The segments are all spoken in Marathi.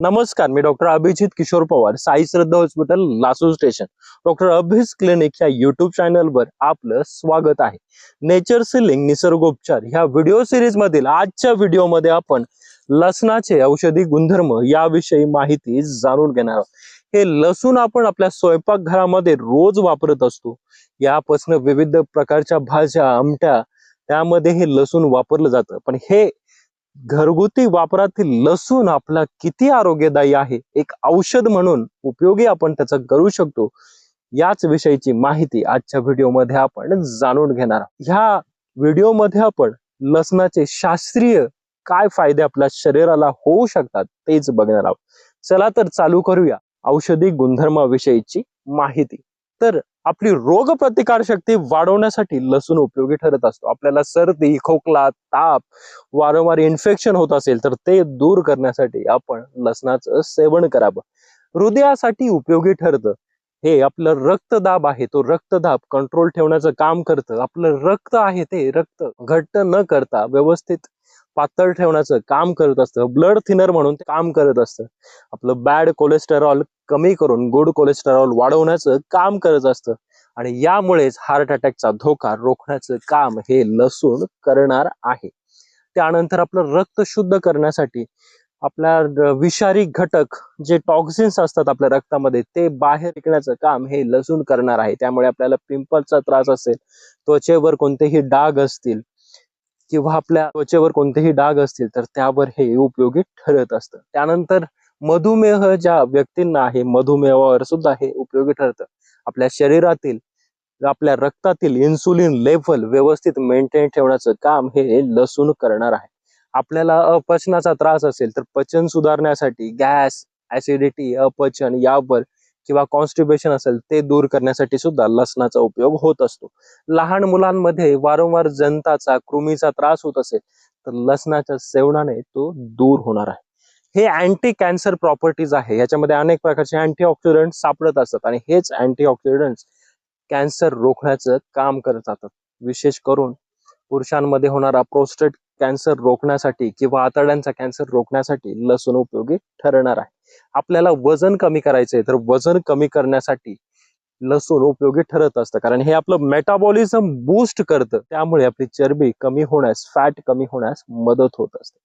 नमस्कार मी doctor Abhijit Kishor Pawar Sai Shraddha hospital Lasur station. Doctor अभिज clinic या युट्यूब चॅनलवर आपलं स्वागत आहे. नेचर सिलिंग निसर्गोपचार ह्या व्हिडिओ सिरीज मधील आजच्या व्हिडिओमध्ये आपण लसणाचे औषधी गुणधर्म याविषयी माहिती जाणून घेणार आहोत. हे लसूण आपण आपल्या स्वयंपाकघरामध्ये रोज वापरत असतो. यापासून विविध प्रकारच्या भाज्या आमट्या त्यामध्ये हे लसूण वापरलं जातं. पण हे घरगुती वापरातील लसूण आपला किती आरोग्यदायी आहे एक औषध म्हणून उपयोगी आपण त्याचा करू शकतो याच विषयीची माहिती आजच्या व्हिडिओमध्ये आपण जाणून घेणार ह्या व्हिडिओमध्ये आपण लसणाचे शास्त्रीय काय फायदे आपल्या शरीराला होऊ शकतात तेच बघणार आहोत. चला तर चालू करूया औषधी गुणधर्माविषयीची माहिती. तर आपली रोग प्रतिकार शक्ती वाढवण्यासाठी लसूण उपयोगी ठरत असतो. आपल्याला सर्दी खोकला ताप वारंवार इन्फेक्शन होत असेल तर ते दूर करण्यासाठी आपण लसणाचं सेवन करावं. हृदयासाठी उपयोगी ठरतं. हे आपलं रक्तदाब आहे तो रक्तदाब कंट्रोल ठेवण्याचं काम करतं. आपलं रक्त आहे ते रक्त घट्ट न करता व्यवस्थित पातळ ठेवण्याचं काम करत असतं. ब्लड थिनर म्हणून ते काम करत असतं. आपलं बॅड कोलेस्टेरॉल कमी करून गुड कोलेस्टेरॉल वाढवण्याचं काम करत असतं. आणि यामुळेच हार्ट अटॅकचा धोका रोखण्याचं काम हे लसूण करणार आहे. त्यानंतर आपलं रक्त शुद्ध करण्यासाठी आपल्या विषारी घटक जे टॉक्सिन्स असतात आपल्या रक्तामध्ये ते बाहेर फेकण्याचं काम हे लसूण करणार आहे. त्यामुळे आपल्याला पिंपलचा त्रास असेल त्वचेवर कोणतेही डाग असतील किंवा आपल्या त्वचेवर कोणतेही डाग असतील तर त्यावर हे उपयोगी ठरत असतं. त्यानंतर मधुमेह ज्या व्यक्तींना आहे मधुमेहावर सुद्धा हे उपयोगी ठरतं. आपल्या शरीरातील आपल्या रक्तातील इन्सुलिन लेव्हल व्यवस्थित मेंटेन ठेवण्याचं काम हे लसूण करणार आहे. आपल्याला अपचनाचा त्रास असेल तर पचन सुधारण्यासाठी गॅस ऍसिडिटी अपचन यावर किंवा कॉन्स्टिपेशन असेल ते दूर करण्यासाठी सुद्धा लसणाचा उपयोग होत असतो. लहान मुलांमध्ये वारंवार जंताचा कृमीचा त्रास होत असेल तर लसणाच्या सेवनाने तो दूर होणार आहे. हे अँटी कॅन्सर प्रॉपर्टीज आहे. याच्यामध्ये अनेक प्रकारचे अँटीऑक्सिडंट सापडत असतात आणि हेच अँटीऑक्सिडंट्स कॅन्सर रोखण्याचं काम करत जातात विशेष करून पुरुषांमध्ये होणारा प्रोस्टेट कॅन्सर रोखण्यासाठी किंवा आतड्यांचा कॅन्सर रोखण्यासाठी लसूण उपयोगी ठरणार आहे. आपल्याला वजन कमी करायचंय तर वजन कमी करण्यासाठी लसूण उपयोगी ठरत असतं. कारण हे आपलं मेटाबॉलिझम बूस्ट करतं. त्यामुळे आपली चरबी कमी होण्यास फॅट कमी होण्यास मदत होत असते.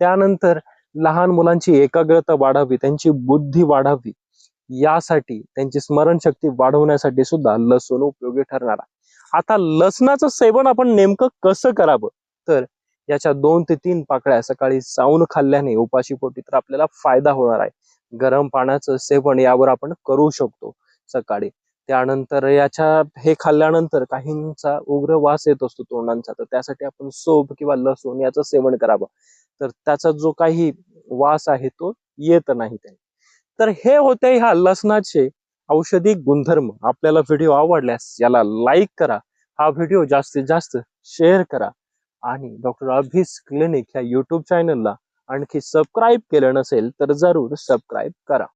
त्यानंतर लहान मुलांची एकाग्रता वाढावी त्यांची बुद्धी वाढावी यासाठी त्यांची स्मरणशक्ती वाढवण्यासाठी सुद्धा लसूण उपयोगी ठरणार आहे. आता लसणाचं सेवन आपण नेमकं कसं करावं? तर याच्या दोन ते तीन पाकळ्या सकाळी चावून खाल्ल्याने उपाशीपोटी तर आपल्याला फायदा होणार आहे. गरम पाण्याचं सेवन यावर आपण करू शकतो सकाळी. त्यानंतर याच्या हे खाल्ल्यानंतर काहींचा उग्र वास येत असतो तोंडांचा तर त्यासाठी आपण सोप किंवा लसूण याचं सेवन करावं. तर त्याचा जो काही वास आहे तो येत नाही त्याने. तर हे होते ह्या लसणाचे औषधी गुणधर्म. आपल्याला व्हिडिओ आवडल्यास याला लाईक करा. हा व्हिडिओ जास्तीत जास्त शेअर करा. आणि डॉक्टर अभिस क्लिनिक ह्या यूट्यूब चॅनलला आणखी सबस्क्राईब केलं नसेल तर जरूर सबस्क्राईब करा.